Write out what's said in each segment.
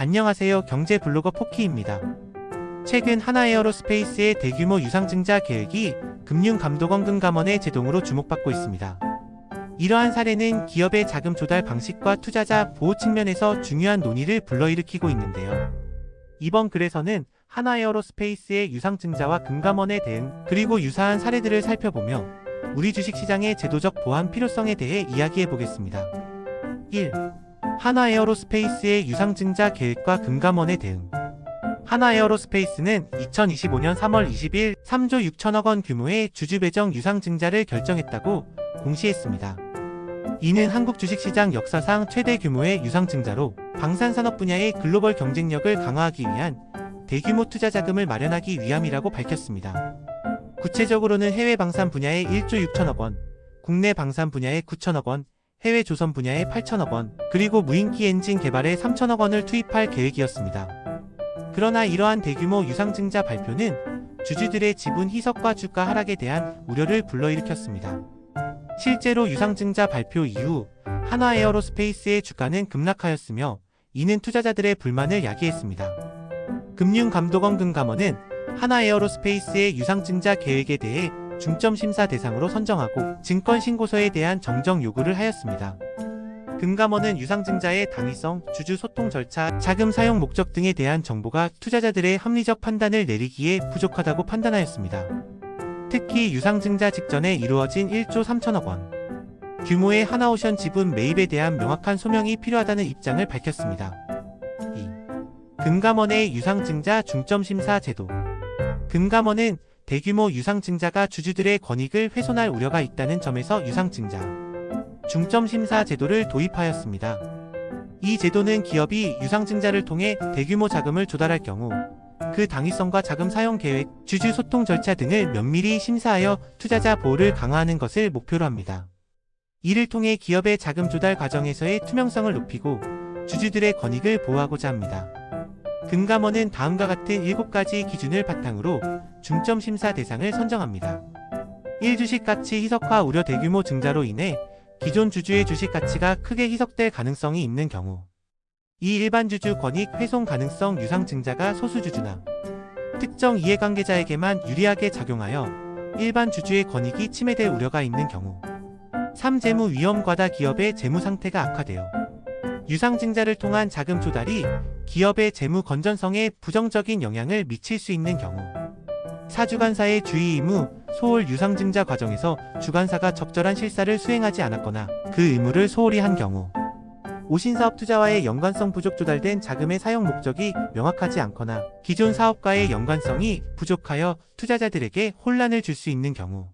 안녕하세요. 경제 블로거 포키입니다. 최근 하나에어로스페이스의 대규모 유상증자 계획이 금융감독원 금감원의 제동으로 주목받고 있습니다. 이러한 사례는 기업의 자금 조달 방식과 투자자 보호 측면에서 중요한 논의를 불러일으키고 있는데요. 이번 글에서는 하나에어로스페이스의 유상증자와 금감원의 대응, 그리고 유사한 사례들을 살펴보며 우리 주식시장의 제도적 보완 필요성에 대해 이야기해 보겠습니다. 1. 하나 에어로스페이스의 유상증자 계획과 금감원의 대응. 하나 에어로스페이스는 2025년 3월 20일 3조 6천억 원 규모의 주주 배정 유상증자를 결정했다고 공시했습니다. 이는 한국 주식시장 역사상 최대 규모의 유상증자로 방산산업 분야의 글로벌 경쟁력을 강화하기 위한 대규모 투자 자금을 마련하기 위함이라고 밝혔습니다. 구체적으로는 해외 방산 분야의 1조 6천억 원, 국내 방산 분야의 9천억 원, 해외 조선 분야의 8천억 원, 그리고 무인기 엔진 개발에 3천억 원을 투입할 계획이었습니다. 그러나 이러한 대규모 유상증자 발표는 주주들의 지분 희석과 주가 하락에 대한 우려를 불러일으켰습니다. 실제로 유상증자 발표 이후 하나에어로스페이스의 주가는 급락하였으며 이는 투자자들의 불만을 야기했습니다. 금융감독원 금감원은 하나에어로스페이스의 유상증자 계획에 대해 중점 심사 대상으로 선정하고 증권 신고서에 대한 정정 요구를 하였습니다. 금감원은 유상증자의 당위성, 주주 소통 절차, 자금 사용 목적 등에 대한 정보가 투자자들의 합리적 판단을 내리기에 부족하다고 판단하였습니다. 특히 유상증자 직전에 이루어진 1조 3천억 원 규모의 하나오션 지분 매입에 대한 명확한 소명이 필요하다는 입장을 밝혔습니다. 2. 금감원의 유상증자 중점심사 제도 금감원은 대규모 유상증자가 주주들의 권익을 훼손할 우려가 있다는 점에서 유상증자 중점심사 제도를 도입하였습니다. 이 제도는 기업이 유상증자를 통해 대규모 자금을 조달할 경우 그 당위성과 자금 사용 계획, 주주 소통 절차 등을 면밀히 심사하여 투자자 보호를 강화하는 것을 목표로 합니다. 이를 통해 기업의 자금 조달 과정에서의 투명성을 높이고 주주들의 권익을 보호하고자 합니다. 금감원은 다음과 같은 7가지 기준을 바탕으로 중점 심사 대상을 선정합니다. 1 주식 가치 희석화 우려 대규모 증자로 인해 기존 주주의 주식 가치가 크게 희석될 가능성이 있는 경우 2. 일반 주주 권익 훼손 가능성 유상 증자가 소수 주주나 특정 이해관계자에게만 유리하게 작용하여 일반 주주의 권익이 침해될 우려가 있는 경우 3. 재무 위험 과다 기업의 재무 상태가 악화되어 유상 증자를 통한 자금 조달이 기업의 재무 건전성에 부정적인 영향을 미칠 수 있는 경우 사주관사의 주의 의무, 소홀 유상증자 과정에서 주관사가 적절한 실사를 수행하지 않았거나 그 의무를 소홀히 한 경우 오신사업 투자와의 연관성 부족 조달된 자금의 사용 목적이 명확하지 않거나 기존 사업과의 연관성이 부족하여 투자자들에게 혼란을 줄 수 있는 경우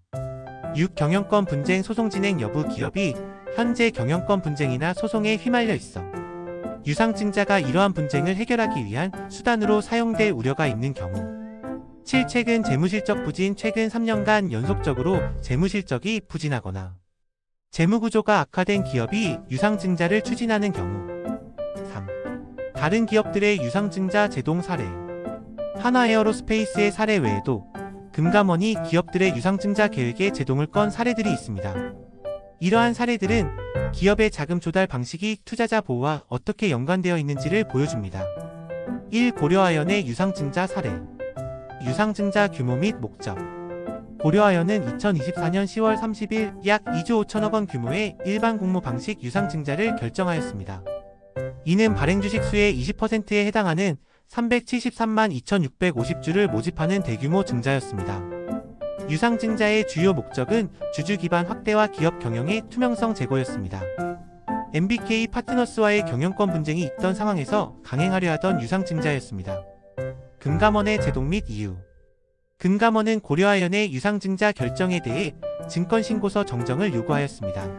6. 경영권 분쟁 소송 진행 여부 기업이 현재 경영권 분쟁이나 소송에 휘말려 있어 유상증자가 이러한 분쟁을 해결하기 위한 수단으로 사용될 우려가 있는 경우 7. 최근 재무실적 부진 최근 3년간 연속적으로 재무실적이 부진하거나 재무구조가 악화된 기업이 유상증자를 추진하는 경우 3. 다른 기업들의 유상증자 제동 사례 하나에어로스페이스의 사례 외에도 금감원이 기업들의 유상증자 계획에 제동을 건 사례들이 있습니다. 이러한 사례들은 기업의 자금 조달 방식이 투자자 보호와 어떻게 연관되어 있는지를 보여줍니다. 1. 고려아연의 유상증자 사례 유상증자 규모 및 목적 고려아연은 2024년 10월 30일 약 2조 5천억 원 규모의 일반 공모 방식 유상증자를 결정하였습니다. 이는 발행 주식 수의 20%에 해당하는 373만 2,650주를 모집하는 대규모 증자였습니다. 유상증자의 주요 목적은 주주 기반 확대와 기업 경영의 투명성 제고였습니다. MBK 파트너스와의 경영권 분쟁이 있던 상황에서 강행하려 하던 유상증자였습니다. 금감원의 제동 및 이유 금감원은 고려아연의 유상증자 결정에 대해 증권신고서 정정을 요구하였습니다.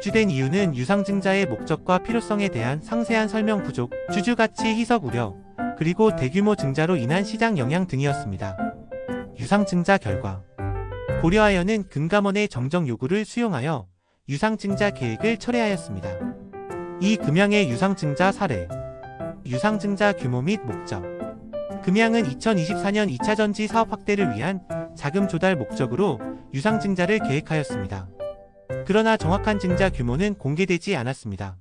주된 이유는 유상증자의 목적과 필요성에 대한 상세한 설명 부족, 주주가치 희석 우려, 그리고 대규모 증자로 인한 시장 영향 등이었습니다. 유상증자 결과 고려아연은 금감원의 정정 요구를 수용하여 유상증자 계획을 철회하였습니다. 이 금양의 유상증자 사례 유상증자 규모 및 목적 금양은 2024년 2차 전지 사업 확대를 위한 자금 조달 목적으로 유상증자를 계획하였습니다. 그러나 정확한 증자 규모는 공개되지 않았습니다.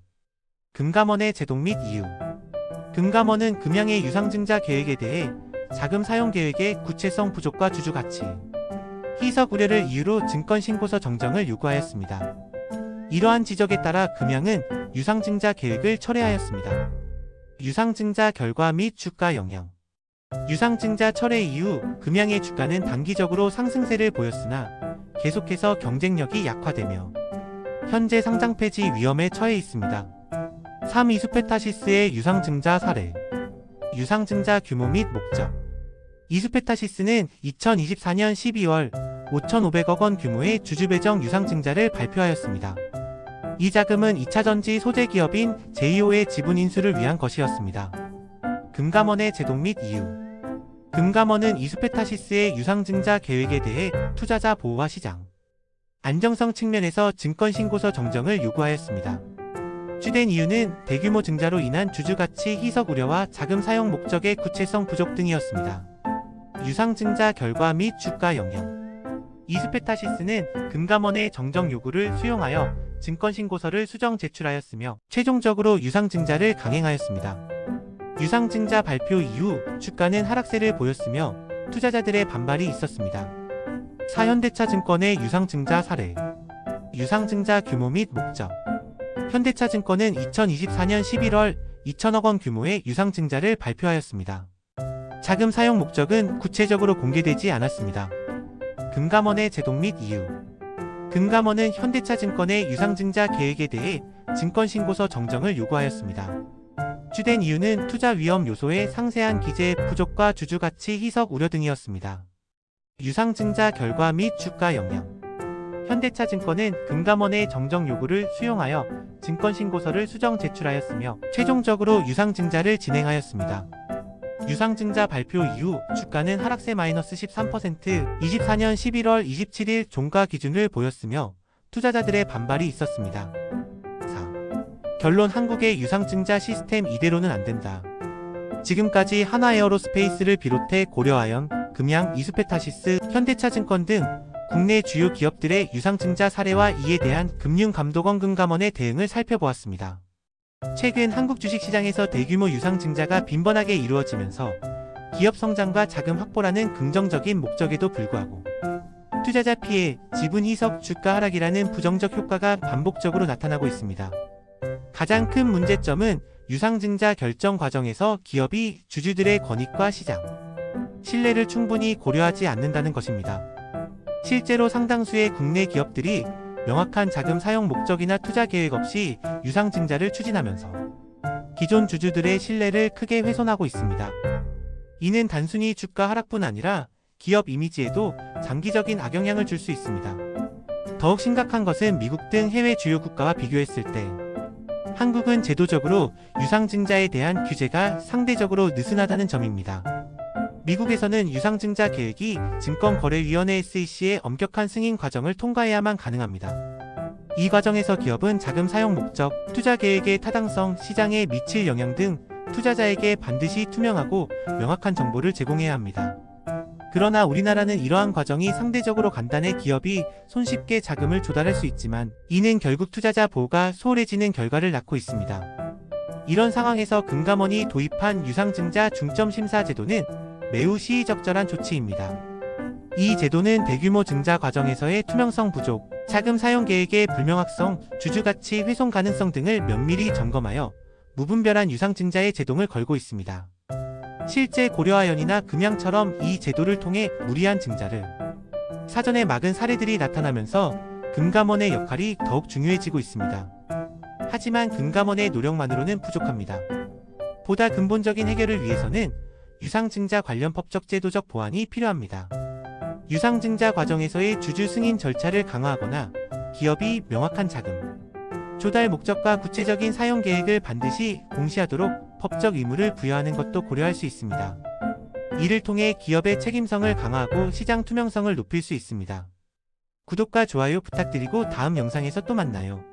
금감원의 제동 및 이유 금감원은 금양의 유상증자 계획에 대해 자금 사용 계획의 구체성 부족과 주주 가치, 희석 우려를 이유로 증권 신고서 정정을 요구하였습니다. 이러한 지적에 따라 금양은 유상증자 계획을 철회하였습니다. 유상증자 결과 및 주가 영향 유상증자 철회 이후 금양의 주가는 단기적으로 상승세를 보였으나 계속해서 경쟁력이 약화되며 현재 상장 폐지 위험에 처해 있습니다. 3. 이수페타시스의 유상증자 사례 유상증자 규모 및 목적 이수페타시스는 2024년 12월 5,500억 원 규모의 주주배정 유상증자를 발표하였습니다. 이 자금은 2차전지 소재 기업인 제이오의 지분 인수를 위한 것이었습니다. 금감원의 제동 및 이유 금감원은 이수페타시스의 유상증자 계획에 대해 투자자 보호와 시장 안정성 측면에서 증권신고서 정정을 요구하였습니다. 주된 이유는 대규모 증자로 인한 주주가치 희석 우려와 자금 사용 목적의 구체성 부족 등이었습니다. 유상증자 결과 및 주가 영향 이스페타시스는 금감원의 정정 요구를 수용하여 증권신고서를 수정 제출하였으며 최종적으로 유상증자를 강행하였습니다. 유상증자 발표 이후 주가는 하락세를 보였으며 투자자들의 반발이 있었습니다. 사현대차 증권의 유상증자 사례 유상증자 규모 및 목적 현대차 증권은 2024년 11월 2천억 원 규모의 유상증자를 발표하였습니다. 자금 사용 목적은 구체적으로 공개되지 않았습니다. 금감원의 제동 및 이유 금감원은 현대차 증권의 유상증자 계획에 대해 증권신고서 정정을 요구하였습니다. 주된 이유는 투자 위험 요소의 상세한 기재 부족과 주주가치 희석 우려 등이었습니다. 유상증자 결과 및 주가 영향 현대차 증권은 금감원의 정정 요구를 수용하여 증권신고서를 수정 제출하였으며 최종적으로 유상증자를 진행하였습니다. 유상증자 발표 이후 주가는 하락세 마이너스 13% 24년 11월 27일 종가 기준을 보였으며 투자자들의 반발이 있었습니다. 4. 결론 한국의 유상증자 시스템 이대로는 안 된다. 지금까지 하나에어로스페이스를 비롯해 고려아연, 금양, 이수페타시스, 현대차증권 등 국내 주요 기업들의 유상증자 사례와 이에 대한 금융감독원 금감원의 대응을 살펴보았습니다. 최근 한국 주식시장에서 대규모 유상 증자가 빈번하게 이루어지면서 기업 성장과 자금 확보라는 긍정적인 목적에도 불구하고 투자자 피해, 지분 희석, 주가 하락이라는 부정적 효과가 반복적으로 나타나고 있습니다. 가장 큰 문제점은 유상증자 결정 과정에서 기업이 주주들의 권익과 시장, 신뢰를 충분히 고려하지 않는다는 것입니다. 실제로 상당수의 국내 기업들이 명확한 자금 사용 목적이나 투자 계획 없이 유상증자를 추진하면서 기존 주주들의 신뢰를 크게 훼손하고 있습니다. 이는 단순히 주가 하락뿐 아니라 기업 이미지에도 장기적인 악영향을 줄 수 있습니다. 더욱 심각한 것은 미국 등 해외 주요 국가와 비교했을 때 한국은 제도적으로 유상증자에 대한 규제가 상대적으로 느슨하다는 점입니다. 미국에서는 유상증자 계획이 증권거래위원회 SEC의 엄격한 승인 과정을 통과해야만 가능합니다. 이 과정에서 기업은 자금 사용 목적, 투자 계획의 타당성, 시장에 미칠 영향 등 투자자에게 반드시 투명하고 명확한 정보를 제공해야 합니다. 그러나 우리나라는 이러한 과정이 상대적으로 간단해 기업이 손쉽게 자금을 조달할 수 있지만 이는 결국 투자자 보호가 소홀해지는 결과를 낳고 있습니다. 이런 상황에서 금감원이 도입한 유상증자 중점 심사 제도는 매우 시의적절한 조치입니다. 이 제도는 대규모 증자 과정에서의 투명성 부족, 자금 사용 계획의 불명확성, 주주 가치 훼손 가능성 등을 면밀히 점검하여 무분별한 유상 증자의 제동을 걸고 있습니다. 실제 고려아연이나 금양처럼 이 제도를 통해 무리한 증자를 사전에 막은 사례들이 나타나면서 금감원의 역할이 더욱 중요해지고 있습니다. 하지만 금감원의 노력만으로는 부족합니다. 보다 근본적인 해결을 위해서는 유상증자 관련 법적 제도적 보완이 필요합니다. 유상증자 과정에서의 주주 승인 절차를 강화하거나 기업이 명확한 자금, 조달 목적과 구체적인 사용 계획을 반드시 공시하도록 법적 의무를 부여하는 것도 고려할 수 있습니다. 이를 통해 기업의 책임성을 강화하고 시장 투명성을 높일 수 있습니다. 구독과 좋아요 부탁드리고 다음 영상에서 또 만나요.